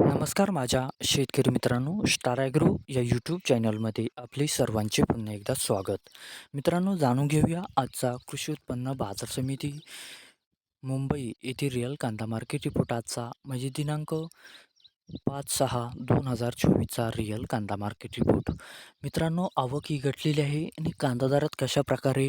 नमस्कार माझ्या शेतकरी मित्रांनो स्टार ॲग्रो या यूट्यूब चॅनलमध्ये आपले सर्वांचे पुन्हा एकदा स्वागत. मित्रांनो जाणून घेऊया आजचा कृषी उत्पन्न बाजार समिती मुंबई येथील रिअल कांदा मार्केट रिपोर्ट आजचा. म्हणजे दिनांक पाच सहा दोन हजार चोवीसचा रिअल कांदा मार्केट रिपोर्ट मित्रांनो आवक ही घटलेली आहे आणि कांदा दरात कशा प्रकारे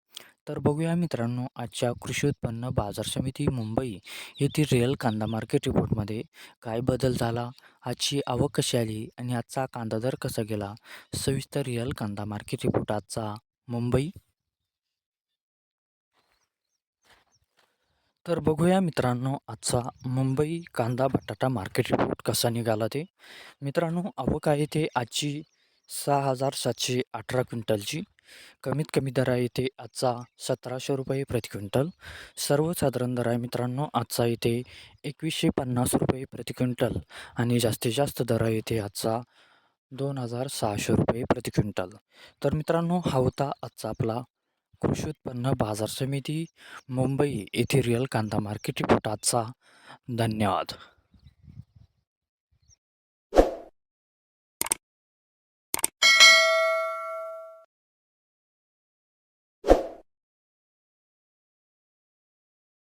तर बघूया मित्रांनो आजच्या कृषी उत्पन्न बाजार समिती मुंबई येथील रिअल कांदा मार्केट रिपोर्टमध्ये काय बदल झाला? आजची आवक कशी आली आणि आजचा कांदा दर कसा गेला? सविस्तर रिअल कांदा मार्केट रिपोर्ट आजचा मुंबई. तर बघूया मित्रांनो आजचा मुंबई कांदा बटाटा मार्केट रिपोर्ट कसा निघाला ते. मित्रांनो आवक आहे ते आजची सहा हजार सातशे अठरा क्विंटलची. कमीत कमी दर आहे इथे आजचा सतराशे रुपये प्रति क्विंटल. सर्वसाधारण दर आहे मित्रांनो आजचा इथे एकवीसशे पन्नास रुपये प्रति क्विंटल आणि जास्तीत जास्त दर आहे इथे आजचा दोन हजार सहाशे रुपये प्रति क्विंटल. तर मित्रांनो हा होता आजचा आपला कृषी उत्पन्न बाजार समिती मुंबई येथे रिअल कांदा मार्केट रिपोर्ट. आजचा धन्यवाद.